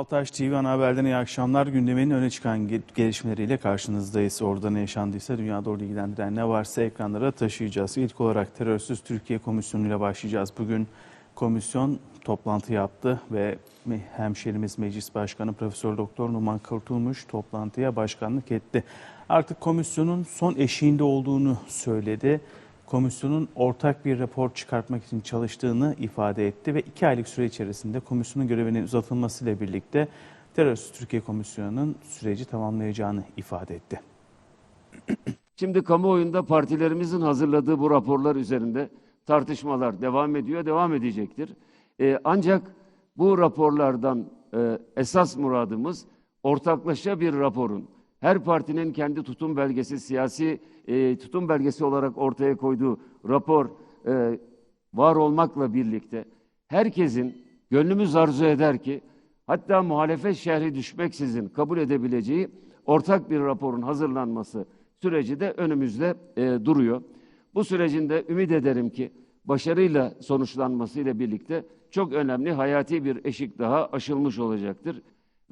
Altaş TV ana haberden iyi akşamlar. Gündemin öne çıkan ge- gelişmeleriyle karşınızdayız. Orada ne yaşandıysa dünyada orada ilgilendiren ne varsa ekranlara taşıyacağız. İlk olarak Terörsüz Türkiye Komisyonu ile başlayacağız. Bugün komisyon toplantı yaptı ve hemşerimiz Meclis Başkanı Profesör Doktor Numan Kurtulmuş toplantıya başkanlık etti. Artık komisyonun son eşiğinde olduğunu söyledi. Komisyonun ortak bir rapor çıkartmak için çalıştığını ifade etti ve iki aylık süre içerisinde komisyonun görevinin uzatılmasıyla birlikte Terörsüz Türkiye Komisyonu'nun süreci tamamlayacağını ifade etti. Şimdi kamuoyunda partilerimizin hazırladığı bu raporlar üzerinde tartışmalar devam ediyor, devam edecektir. Ee, ancak bu raporlardan e, esas muradımız ortaklaşa bir raporun, her partinin kendi tutum belgesi, siyasi e, tutum belgesi olarak ortaya koyduğu rapor e, var olmakla birlikte herkesin gönlümüz arzu eder ki hatta muhalefet şerhi düşmeksizin kabul edebileceği ortak bir raporun hazırlanması süreci de önümüzde e, duruyor. Bu sürecin de ümit ederim ki başarıyla sonuçlanmasıyla birlikte çok önemli hayati bir eşik daha aşılmış olacaktır.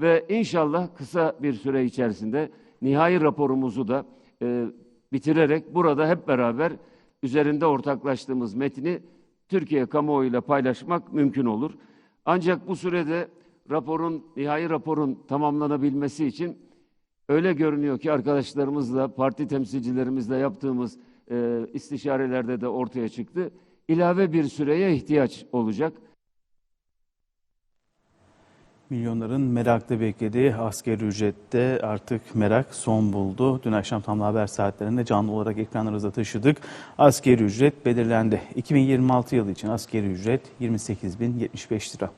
Ve inşallah kısa bir süre içerisinde nihai raporumuzu da e, bitirerek burada hep beraber üzerinde ortaklaştığımız metni Türkiye kamuoyuyla paylaşmak mümkün olur. Ancak bu sürede raporun, nihai raporun tamamlanabilmesi için öyle görünüyor ki arkadaşlarımızla, parti temsilcilerimizle yaptığımız e, istişarelerde de ortaya çıktı. İlave bir süreye ihtiyaç olacak. Milyonların merakla beklediği asgari ücrette artık merak son buldu. Dün akşam tam haber saatlerinde canlı olarak ekranlarınıza taşıdık. Asgari ücret belirlendi. 2026 yılı için asgari ücret 28.075 lira.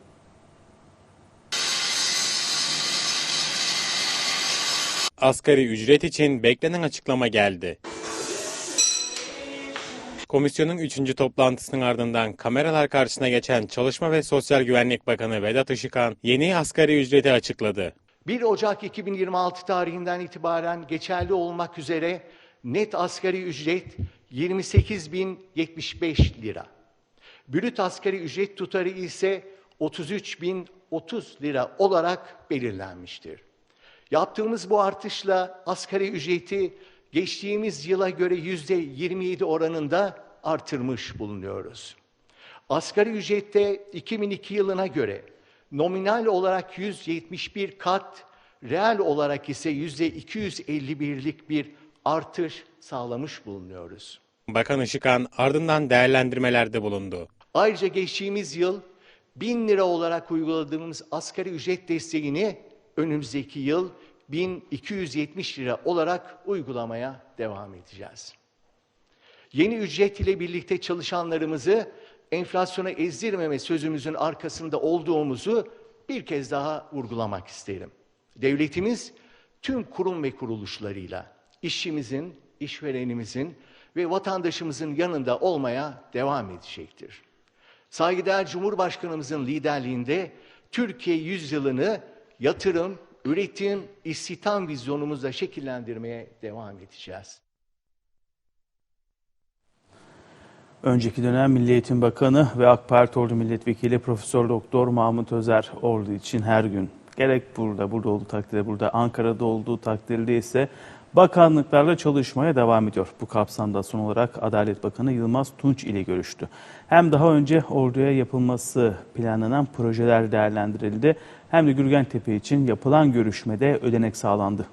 Asgari ücret için beklenen açıklama geldi. Komisyonun 3. toplantısının ardından kameralar karşısına geçen Çalışma ve Sosyal Güvenlik Bakanı Vedat Işıkhan yeni asgari ücreti açıkladı. 1 Ocak 2026 tarihinden itibaren geçerli olmak üzere net asgari ücret 28.075 lira. Brüt asgari ücret tutarı ise 33.030 lira olarak belirlenmiştir. Yaptığımız bu artışla asgari ücreti geçtiğimiz yıla göre yüzde 27 oranında artırmış bulunuyoruz. Asgari ücrette 2002 yılına göre nominal olarak 171 kat, reel olarak ise yüzde 251'lik bir artış sağlamış bulunuyoruz. Bakan Işıkhan ardından değerlendirmelerde bulundu. Ayrıca geçtiğimiz yıl 1000 lira olarak uyguladığımız asgari ücret desteğini önümüzdeki yıl 1270 lira olarak uygulamaya devam edeceğiz. Yeni ücret ile birlikte çalışanlarımızı enflasyona ezdirmeme sözümüzün arkasında olduğumuzu bir kez daha vurgulamak isterim. Devletimiz tüm kurum ve kuruluşlarıyla işçimizin, işverenimizin ve vatandaşımızın yanında olmaya devam edecektir. Saygıdeğer Cumhurbaşkanımızın liderliğinde Türkiye yüzyılını yatırım, üretim, istihdam vizyonumuzla şekillendirmeye devam edeceğiz. Önceki dönem Milli Eğitim Bakanı ve AK Parti Ordu Milletvekili Profesör Doktor Mahmut Özer Ordu için her gün gerek burada, burada olduğu takdirde, burada Ankara'da olduğu takdirde ise bakanlıklarla çalışmaya devam ediyor. Bu kapsamda son olarak Adalet Bakanı Yılmaz Tunç ile görüştü. Hem daha önce orduya yapılması planlanan projeler değerlendirildi hem de Gürgen Tepe için yapılan görüşmede ödenek sağlandı.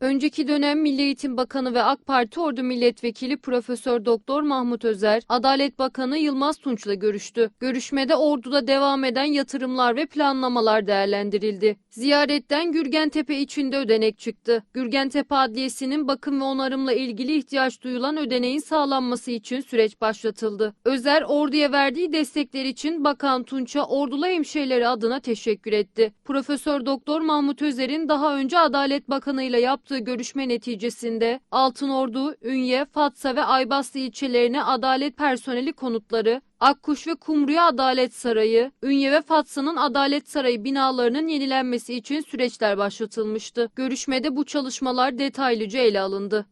Önceki dönem Milli Eğitim Bakanı ve AK Parti Ordu Milletvekili Profesör Doktor Mahmut Özer, Adalet Bakanı Yılmaz Tunç'la görüştü. Görüşmede orduda devam eden yatırımlar ve planlamalar değerlendirildi. Ziyaretten Gürgentepe içinde ödenek çıktı. Gürgentepe Adliyesi'nin bakım ve onarımla ilgili ihtiyaç duyulan ödeneğin sağlanması için süreç başlatıldı. Özer, orduya verdiği destekler için Bakan Tunç'a ordulu hemşehrileri adına teşekkür etti. Profesör Doktor Mahmut Özer'in daha önce Adalet Bakanı ile yaptığı görüşme neticesinde Altınordu, Ünye, Fatsa ve Aybaslı ilçelerine adalet personeli konutları, Akkuş ve Kumru'ya Adalet Sarayı, Ünye ve Fatsa'nın Adalet Sarayı binalarının yenilenmesi için süreçler başlatılmıştı. Görüşmede bu çalışmalar detaylıca ele alındı.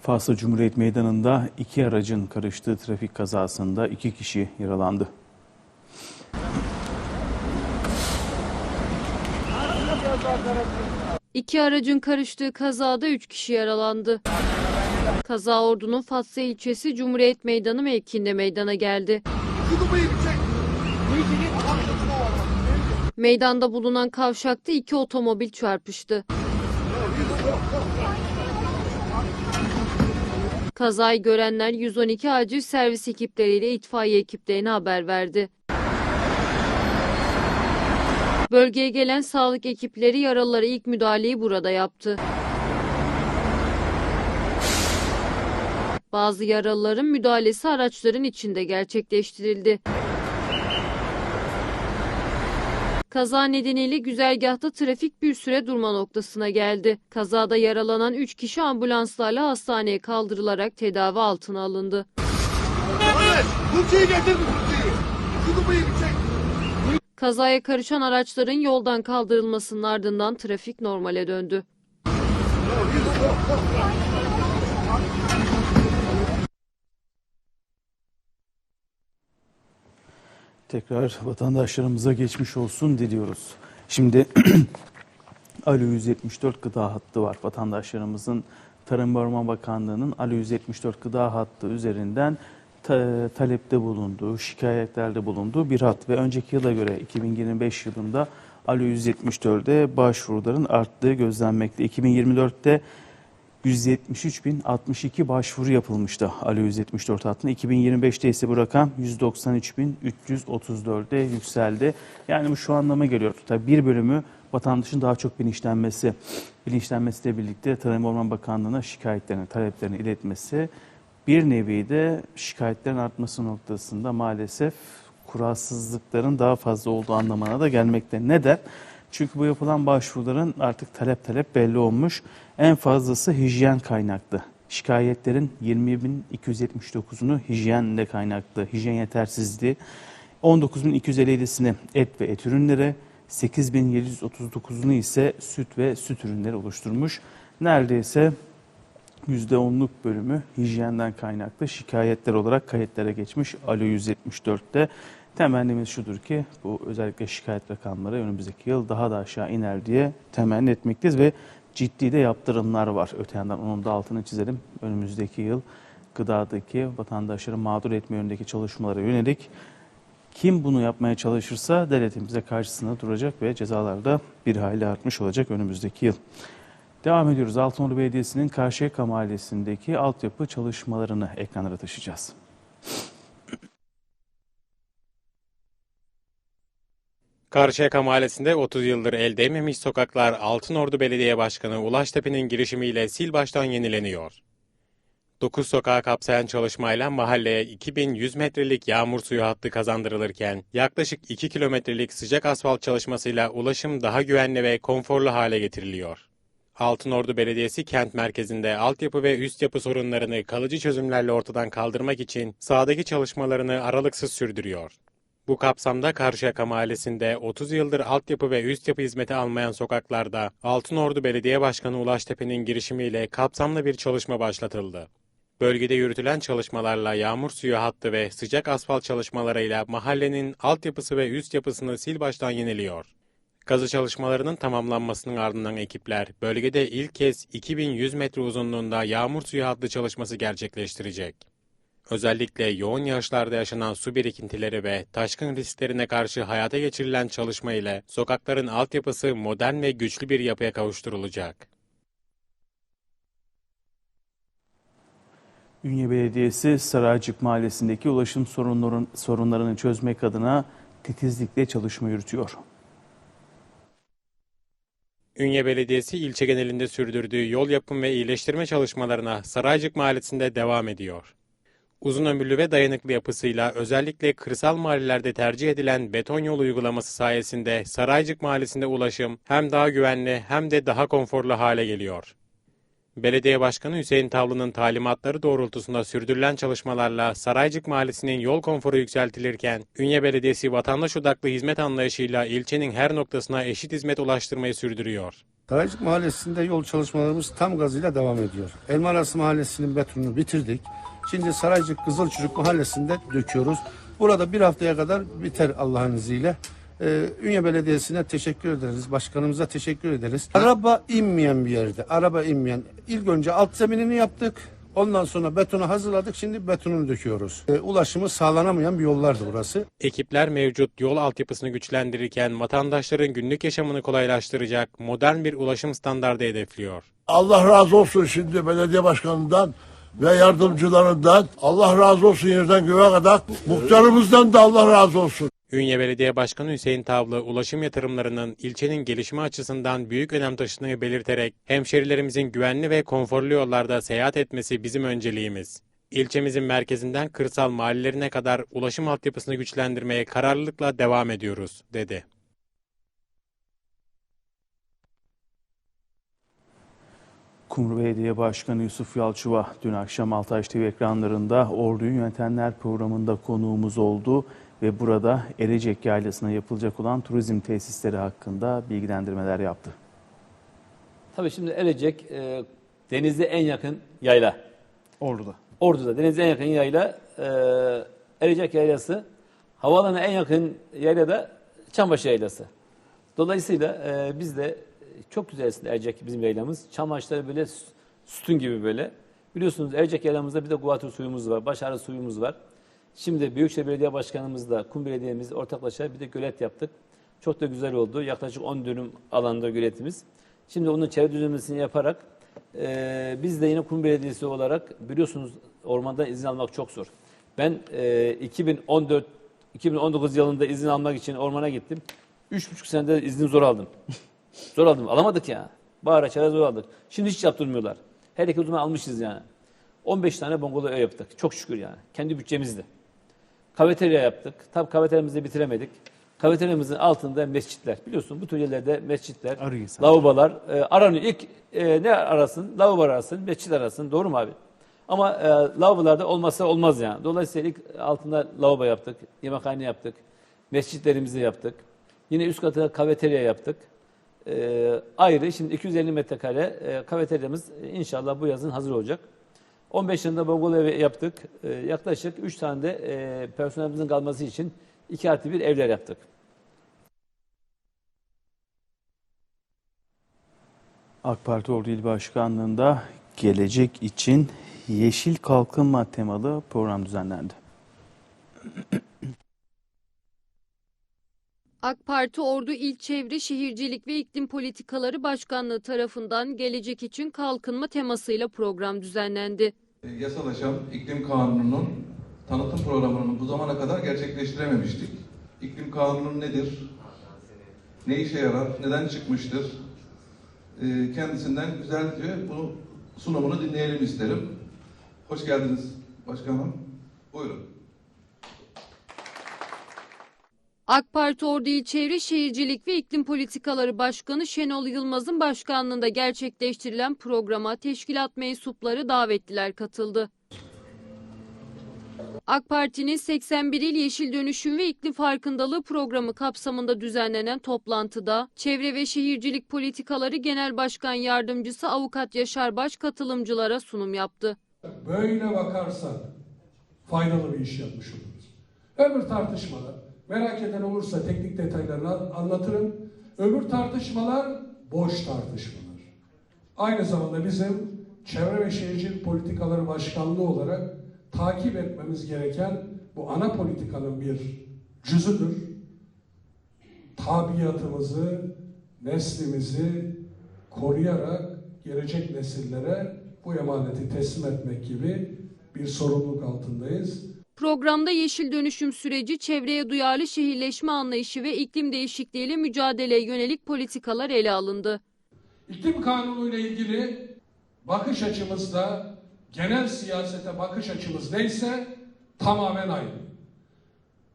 Faslı Cumhuriyet Meydanı'nda iki aracın karıştığı trafik kazasında iki kişi yaralandı. İki aracın karıştığı kazada 3 kişi yaralandı. Kaza Ordu'nun Fatsa ilçesi Cumhuriyet Meydanı mevkiinde meydana geldi. Meydanda bulunan kavşakta iki otomobil çarpıştı. Kazayı görenler 112 acil servis ekipleriyle itfaiye ekiplerine haber verdi. Bölgeye gelen sağlık ekipleri yaralılara ilk müdahaleyi burada yaptı. Bazı yaralıların müdahalesi araçların içinde gerçekleştirildi. Kaza nedeniyle güzergahta trafik bir süre durma noktasına geldi. Kazada yaralanan 3 kişi ambulanslarla hastaneye kaldırılarak tedavi altına alındı. Kazaya karışan araçların yoldan kaldırılmasının ardından trafik normale döndü. Tekrar vatandaşlarımıza geçmiş olsun diliyoruz. Şimdi Alo 174 gıda hattı var. Vatandaşlarımızın Tarım Orman Bakanlığı'nın Alo 174 gıda hattı üzerinden ta- talepte bulunduğu, şikayetlerde bulunduğu bir hat ve önceki yıla göre 2025 yılında Alo 174'e başvuruların arttığı gözlenmekte. 2024'te 173.062 başvuru yapılmıştı Alo 174 hattına. 2025'te ise bu rakam 193.334'e yükseldi. Yani bu şu anlama geliyor. Tabii bir bölümü vatandaşın daha çok bilinçlenmesi, bilinçlenmesiyle birlikte Tarım Orman Bakanlığı'na şikayetlerini, taleplerini iletmesi bir nevi de şikayetlerin artması noktasında maalesef kuralsızlıkların daha fazla olduğu anlamına da gelmekte. Neden? Çünkü bu yapılan başvuruların artık talep talep belli olmuş. En fazlası hijyen kaynaklı. Şikayetlerin 20.279'unu hijyenle kaynaklı, hijyen yetersizliği. 19.257'sini et ve et ürünleri, 8.739'unu ise süt ve süt ürünleri oluşturmuş. Neredeyse %10'luk bölümü hijyenden kaynaklı şikayetler olarak kayıtlara geçmiş Alo 174'te. Temennimiz şudur ki bu özellikle şikayet rakamları önümüzdeki yıl daha da aşağı iner diye temenni etmekteyiz ve ciddi de yaptırımlar var. Öte yandan onun da altını çizelim. Önümüzdeki yıl gıdadaki vatandaşları mağdur etme yönündeki çalışmalara yönelik kim bunu yapmaya çalışırsa devletimize karşısında duracak ve cezalar da bir hayli artmış olacak önümüzdeki yıl. Devam ediyoruz. Altınordu Belediyesi'nin Karşıyaka Mahallesi'ndeki altyapı çalışmalarını ekranlara taşıyacağız. Karşıyaka Mahallesi'nde 30 yıldır el değmemiş sokaklar Altınordu Belediye Başkanı Ulaş Tepe'nin girişimiyle sil baştan yenileniyor. 9 sokağı kapsayan çalışmayla mahalleye 2100 metrelik yağmur suyu hattı kazandırılırken yaklaşık 2 kilometrelik sıcak asfalt çalışmasıyla ulaşım daha güvenli ve konforlu hale getiriliyor. Altınordu Belediyesi kent merkezinde altyapı ve üst yapı sorunlarını kalıcı çözümlerle ortadan kaldırmak için sahadaki çalışmalarını aralıksız sürdürüyor. Bu kapsamda Karşıyaka Mahallesi'nde 30 yıldır altyapı ve üst yapı hizmeti almayan sokaklarda Altınordu Belediye Başkanı Ulaş Tepe'nin girişimiyle kapsamlı bir çalışma başlatıldı. Bölgede yürütülen çalışmalarla yağmur suyu hattı ve sıcak asfalt çalışmalarıyla mahallenin altyapısı ve üst yapısını sil baştan yeniliyor. Kazı çalışmalarının tamamlanmasının ardından ekipler bölgede ilk kez 2100 metre uzunluğunda yağmur suyu hattı çalışması gerçekleştirecek. Özellikle yoğun yağışlarda yaşanan su birikintileri ve taşkın risklerine karşı hayata geçirilen çalışma ile sokakların altyapısı modern ve güçlü bir yapıya kavuşturulacak. Ünye Belediyesi Saraycık Mahallesi'ndeki ulaşım sorunların, sorunlarını çözmek adına titizlikle çalışma yürütüyor. Ünye Belediyesi ilçe genelinde sürdürdüğü yol yapım ve iyileştirme çalışmalarına Saraycık Mahallesi'nde devam ediyor. Uzun ömürlü ve dayanıklı yapısıyla özellikle kırsal mahallelerde tercih edilen beton yol uygulaması sayesinde Saraycık Mahallesi'nde ulaşım hem daha güvenli hem de daha konforlu hale geliyor. Belediye Başkanı Hüseyin Tavlı'nın talimatları doğrultusunda sürdürülen çalışmalarla Saraycık Mahallesi'nin yol konforu yükseltilirken, Ünye Belediyesi vatandaş odaklı hizmet anlayışıyla ilçenin her noktasına eşit hizmet ulaştırmayı sürdürüyor. Daracık Mahallesi'nde yol çalışmalarımız tam gazıyla devam ediyor. Elmarası Mahallesi'nin betonunu bitirdik. Şimdi Saraycık Kızılçuruk Mahallesi'nde döküyoruz. Burada bir haftaya kadar biter Allah'ın izniyle. Ee, Ünye Belediyesi'ne teşekkür ederiz. Başkanımıza teşekkür ederiz. Araba inmeyen bir yerde. Araba inmeyen. İlk önce alt zeminini yaptık. Ondan sonra betonu hazırladık. Şimdi betonunu döküyoruz. Ee, ulaşımı sağlanamayan bir yollardı burası. Ekipler mevcut yol altyapısını güçlendirirken vatandaşların günlük yaşamını kolaylaştıracak modern bir ulaşım standardı hedefliyor. Allah razı olsun şimdi belediye başkanından ve yardımcılarından. Allah razı olsun yerden göğe kadar. Muhtarımızdan da Allah razı olsun. Ünye Belediye Başkanı Hüseyin Tavlı ulaşım yatırımlarının ilçenin gelişimi açısından büyük önem taşıdığını belirterek hemşerilerimizin güvenli ve konforlu yollarda seyahat etmesi bizim önceliğimiz. İlçemizin merkezinden kırsal mahallelerine kadar ulaşım altyapısını güçlendirmeye kararlılıkla devam ediyoruz, dedi. Kumru Belediye Başkanı Yusuf Yalçıva dün akşam Altaş TV ekranlarında Ordu'yu Yönetenler programında konuğumuz oldu ve burada Erecek Yaylası'na yapılacak olan turizm tesisleri hakkında bilgilendirmeler yaptı. Tabii şimdi Erecek e, denize en yakın yayla. Ordu'da. Ordu'da denize en yakın yayla e, Erecek Yaylası. Havaalanına en yakın yayla da Çambaşı Yaylası. Dolayısıyla e, biz de çok güzel aslında Erecek bizim yaylamız. Çamaşları böyle sü- sütun gibi böyle. Biliyorsunuz Erecek yaylamızda bir de guatr suyumuz var, başarı suyumuz var. Şimdi Büyükşehir Belediye Başkanımızla Kum Belediye'miz ortaklaşa bir de gölet yaptık. Çok da güzel oldu. Yaklaşık 10 dönüm alanda göletimiz. Şimdi onun çevre düzenlemesini yaparak e, biz de yine Kum Belediyesi olarak biliyorsunuz ormandan izin almak çok zor. Ben e, 2014 2019 yılında izin almak için ormana gittim. Üç buçuk senede izni zor aldım. zor aldım. Alamadık ya. Bağıra çare zor aldık. Şimdi hiç yaptırmıyorlar. Her iki uzman almışız yani. 15 tane bungalow ev yaptık. Çok şükür yani. Kendi bütçemizle. Kafeterya yaptık. Tabii kafeteryamızı da bitiremedik. Kafeteryamızın altında mescitler. Biliyorsun bu tür yerlerde mescitler, Arıysa. lavabolar e, aranıyor. İlk e, ne arasın? Lavabo arasın, mescit arasın. Doğru mu abi? Ama e, lavabolarda olmazsa olmaz yani. Dolayısıyla ilk altında lavabo yaptık, yemekhane yaptık, mescitlerimizi yaptık. Yine üst katına kafeterya yaptık. E, ayrı şimdi 250 metrekare e, kafeteryamız inşallah bu yazın hazır olacak. 15 yılında bungalow evi yaptık. E, yaklaşık 3 tane de e, personelimizin kalması için 2 artı 1 evler yaptık. AK Parti Ordu İl Başkanlığı'nda gelecek için Yeşil Kalkınma temalı program düzenlendi. AK Parti Ordu İl Çevre Şehircilik ve İklim Politikaları Başkanlığı tarafından gelecek için kalkınma temasıyla program düzenlendi. Yasalaşan iklim kanununun tanıtım programını bu zamana kadar gerçekleştirememiştik. İklim kanunu nedir? Ne işe yarar? Neden çıkmıştır? Ee, Kendisinden güzelce bunu sunumunu dinleyelim isterim. Hoş geldiniz başkanım. Buyurun. AK Parti Ordu İl Çevre Şehircilik ve İklim Politikaları Başkanı Şenol Yılmaz'ın başkanlığında gerçekleştirilen programa teşkilat mensupları davetliler katıldı. AK Parti'nin 81 il Yeşil Dönüşüm ve İklim Farkındalığı programı kapsamında düzenlenen toplantıda Çevre ve Şehircilik Politikaları Genel Başkan Yardımcısı Avukat Yaşar Baş katılımcılara sunum yaptı. Böyle bakarsak faydalı bir iş yapmış oluruz. Öbür tartışmalar, merak eden olursa teknik detaylarını anlatırım. Öbür tartışmalar boş tartışmalar. Aynı zamanda bizim Çevre ve Şehircilik Politikaları Başkanlığı olarak takip etmemiz gereken bu ana politikanın bir cüzüdür. Tabiatımızı, neslimizi koruyarak gelecek nesillere bu emaneti teslim etmek gibi bir sorumluluk altındayız. Programda yeşil dönüşüm süreci, çevreye duyarlı şehirleşme anlayışı ve iklim değişikliğiyle mücadeleye yönelik politikalar ele alındı. İklim kanunu ile ilgili bakış açımızda genel siyasete bakış açımız neyse tamamen aynı.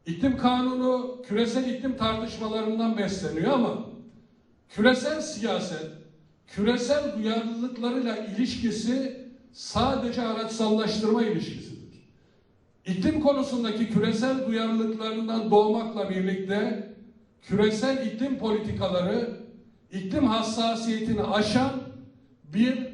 İklim kanunu küresel iklim tartışmalarından besleniyor ama küresel siyaset, küresel duyarlılıklarıyla ilişkisi sadece araçsallaştırma ilişkisidir. İklim konusundaki küresel duyarlılıklarından doğmakla birlikte küresel iklim politikaları iklim hassasiyetini aşan bir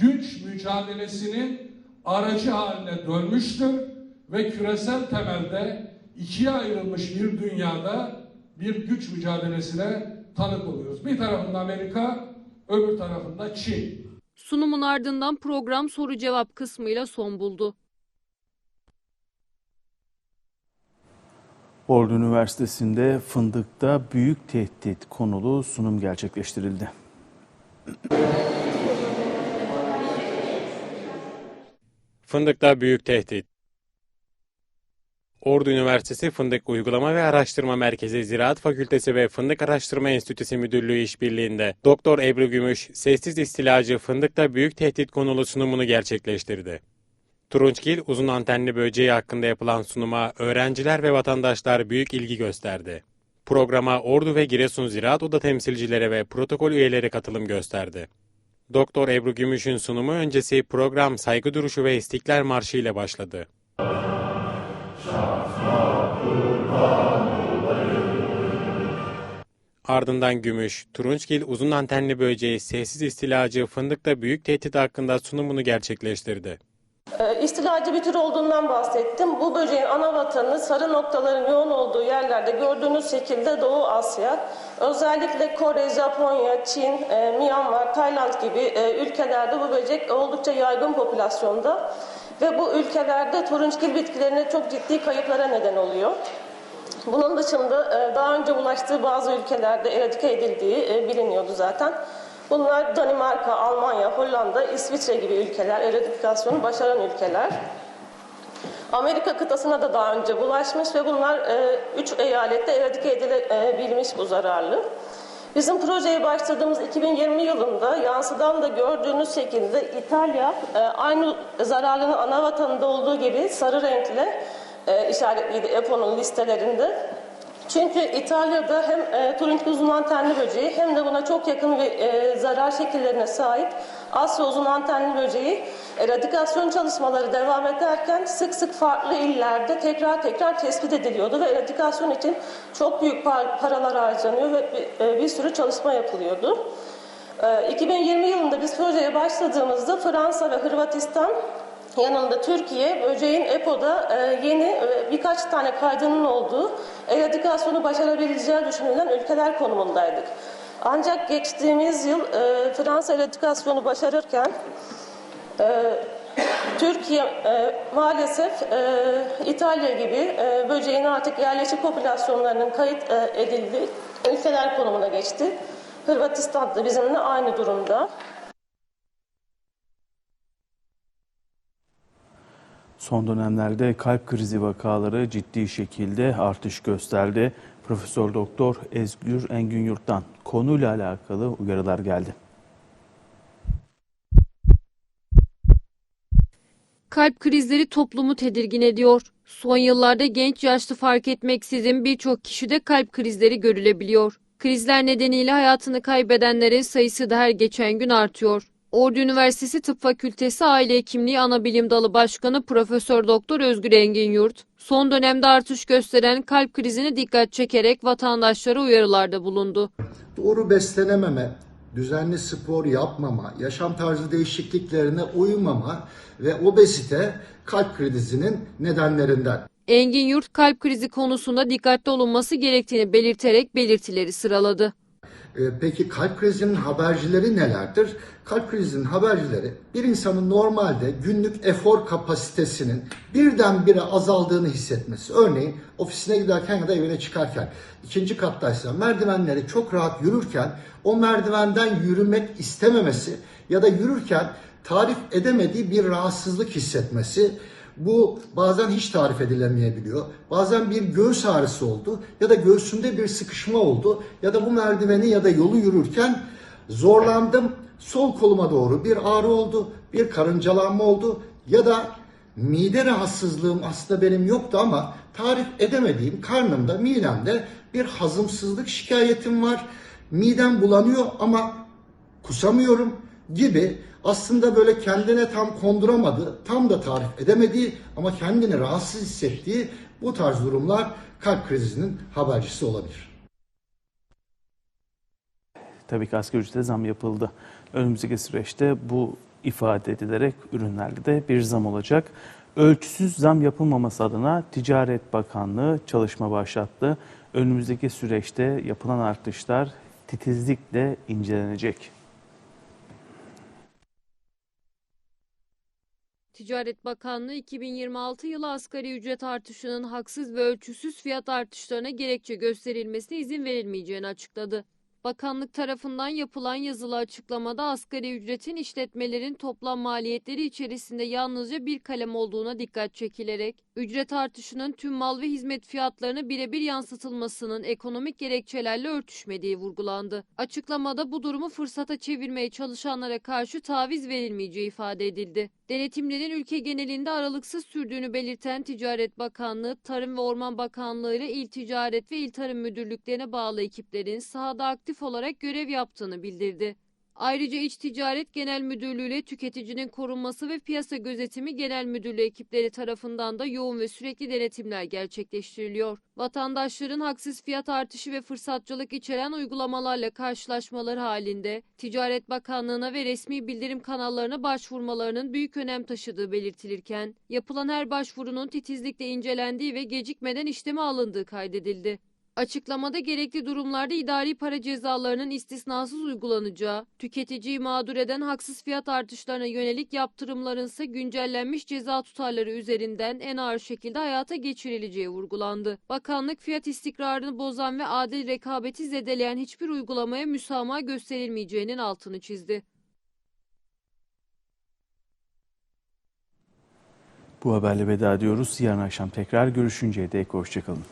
güç mücadelesinin aracı haline dönmüştür ve küresel temelde ikiye ayrılmış bir dünyada bir güç mücadelesine tanık oluyoruz. Bir tarafında Amerika, öbür tarafında Çin. Sunumun ardından program soru cevap kısmıyla son buldu. Ordu Üniversitesi'nde fındıkta büyük tehdit konulu sunum gerçekleştirildi. Fındıkta büyük tehdit. Ordu Üniversitesi Fındık Uygulama ve Araştırma Merkezi Ziraat Fakültesi ve Fındık Araştırma Enstitüsü Müdürlüğü işbirliğinde Doktor Ebru Gümüş, sessiz istilacı fındıkta büyük tehdit konulu sunumunu gerçekleştirdi. Turunçgil uzun antenli böceği hakkında yapılan sunuma öğrenciler ve vatandaşlar büyük ilgi gösterdi. Programa Ordu ve Giresun Ziraat Oda temsilcileri ve protokol üyeleri katılım gösterdi. Doktor Ebru Gümüş'ün sunumu öncesi program saygı duruşu ve istiklal marşı ile başladı. Ardından Gümüş, Turunçgil uzun antenli böceği, sessiz istilacı, fındıkta büyük tehdit hakkında sunumunu gerçekleştirdi. Ee, İstilacı bir tür olduğundan bahsettim. Bu böceğin ana vatanı sarı noktaların yoğun olduğu yerlerde gördüğünüz şekilde Doğu Asya. Özellikle Kore, Japonya, Çin, e, Myanmar, Tayland gibi e, ülkelerde bu böcek oldukça yaygın popülasyonda. Ve bu ülkelerde turunçgil bitkilerine çok ciddi kayıplara neden oluyor. Bunun dışında e, daha önce ulaştığı bazı ülkelerde eradike edildiği biliniyordu zaten. Bunlar Danimarka, Almanya, Hollanda, İsviçre gibi ülkeler, eradikasyonu başaran ülkeler. Amerika kıtasına da daha önce bulaşmış ve bunlar e, üç eyalette eradike edilebilmiş bu zararlı. Bizim projeye başladığımız 2020 yılında yansıdan da gördüğünüz şekilde İtalya e, aynı zararlının ana vatanında olduğu gibi sarı renkle e, işaretliydi EPO'nun listelerinde. Çünkü İtalya'da hem e, turunçgil uzun antenli böceği hem de buna çok yakın ve e, zarar şekillerine sahip Asya uzun antenli böceği eradikasyon çalışmaları devam ederken sık sık farklı illerde tekrar tekrar tespit ediliyordu ve eradikasyon için çok büyük par- paralar harcanıyor ve bir, e, bir sürü çalışma yapılıyordu. E, 2020 yılında biz projeye başladığımızda Fransa ve Hırvatistan Yanında Türkiye, böceğin EPO'da e, yeni e, birkaç tane kaydının olduğu eradikasyonu başarabileceği düşünülen ülkeler konumundaydık. Ancak geçtiğimiz yıl e, Fransa eradikasyonu başarırken Türkiye maalesef İtalya gibi böceğin artık yerleşik popülasyonlarının kayıt edildiği ülkeler konumuna geçti. Hırvatistan da bizimle aynı durumda. Son dönemlerde kalp krizi vakaları ciddi şekilde artış gösterdi. Profesör Doktor Ezgür Engin Yurt'tan konuyla alakalı uyarılar geldi. Kalp krizleri toplumu tedirgin ediyor. Son yıllarda genç yaşlı fark etmeksizin birçok kişide kalp krizleri görülebiliyor. Krizler nedeniyle hayatını kaybedenlerin sayısı da her geçen gün artıyor. Ordu Üniversitesi Tıp Fakültesi Aile Hekimliği Anabilim Dalı Başkanı Profesör Doktor Özgür Engin Yurt, son dönemde artış gösteren kalp krizine dikkat çekerek vatandaşlara uyarılarda bulundu. Doğru beslenememe, düzenli spor yapmama, yaşam tarzı değişikliklerine uymama ve obezite kalp krizinin nedenlerinden. Engin Yurt kalp krizi konusunda dikkatli olunması gerektiğini belirterek belirtileri sıraladı. Ee, Peki kalp krizinin habercileri nelerdir? Kalp krizinin habercileri bir insanın normalde günlük efor kapasitesinin birdenbire azaldığını hissetmesi. Örneğin ofisine giderken ya da evine çıkarken ikinci kattaysa merdivenleri çok rahat yürürken o merdivenden yürümek istememesi ya da yürürken tarif edemediği bir rahatsızlık hissetmesi bu bazen hiç tarif edilemeyebiliyor. Bazen bir göğüs ağrısı oldu ya da göğsünde bir sıkışma oldu ya da bu merdiveni ya da yolu yürürken zorlandım. Sol koluma doğru bir ağrı oldu, bir karıncalanma oldu ya da mide rahatsızlığım aslında benim yoktu ama tarif edemediğim karnımda, midemde bir hazımsızlık şikayetim var. Midem bulanıyor ama kusamıyorum gibi aslında böyle kendine tam konduramadığı, tam da tarif edemediği ama kendini rahatsız hissettiği bu tarz durumlar kalp krizinin habercisi olabilir. Tabii ki asgari ücrete zam yapıldı. Önümüzdeki süreçte bu ifade edilerek ürünlerde de bir zam olacak. Ölçüsüz zam yapılmaması adına Ticaret Bakanlığı çalışma başlattı. Önümüzdeki süreçte yapılan artışlar titizlikle incelenecek. Ticaret Bakanlığı 2026 yılı asgari ücret artışının haksız ve ölçüsüz fiyat artışlarına gerekçe gösterilmesine izin verilmeyeceğini açıkladı. Bakanlık tarafından yapılan yazılı açıklamada asgari ücretin işletmelerin toplam maliyetleri içerisinde yalnızca bir kalem olduğuna dikkat çekilerek, ücret artışının tüm mal ve hizmet fiyatlarına birebir yansıtılmasının ekonomik gerekçelerle örtüşmediği vurgulandı. Açıklamada bu durumu fırsata çevirmeye çalışanlara karşı taviz verilmeyeceği ifade edildi. Denetimlerin ülke genelinde aralıksız sürdüğünü belirten Ticaret Bakanlığı, Tarım ve Orman Bakanlığı ile İl Ticaret ve İl Tarım Müdürlüklerine bağlı ekiplerin sahada aktif olarak görev yaptığını bildirdi. Ayrıca İç Ticaret Genel Müdürlüğü ile Tüketicinin Korunması ve Piyasa Gözetimi Genel Müdürlüğü ekipleri tarafından da yoğun ve sürekli denetimler gerçekleştiriliyor. Vatandaşların haksız fiyat artışı ve fırsatçılık içeren uygulamalarla karşılaşmaları halinde Ticaret Bakanlığı'na ve resmi bildirim kanallarına başvurmalarının büyük önem taşıdığı belirtilirken, yapılan her başvurunun titizlikle incelendiği ve gecikmeden işleme alındığı kaydedildi. Açıklamada gerekli durumlarda idari para cezalarının istisnasız uygulanacağı, tüketiciyi mağdur eden haksız fiyat artışlarına yönelik yaptırımların ise güncellenmiş ceza tutarları üzerinden en ağır şekilde hayata geçirileceği vurgulandı. Bakanlık fiyat istikrarını bozan ve adil rekabeti zedeleyen hiçbir uygulamaya müsamaha gösterilmeyeceğinin altını çizdi. Bu haberle veda ediyoruz. Yarın akşam tekrar görüşünceye dek hoşçakalın.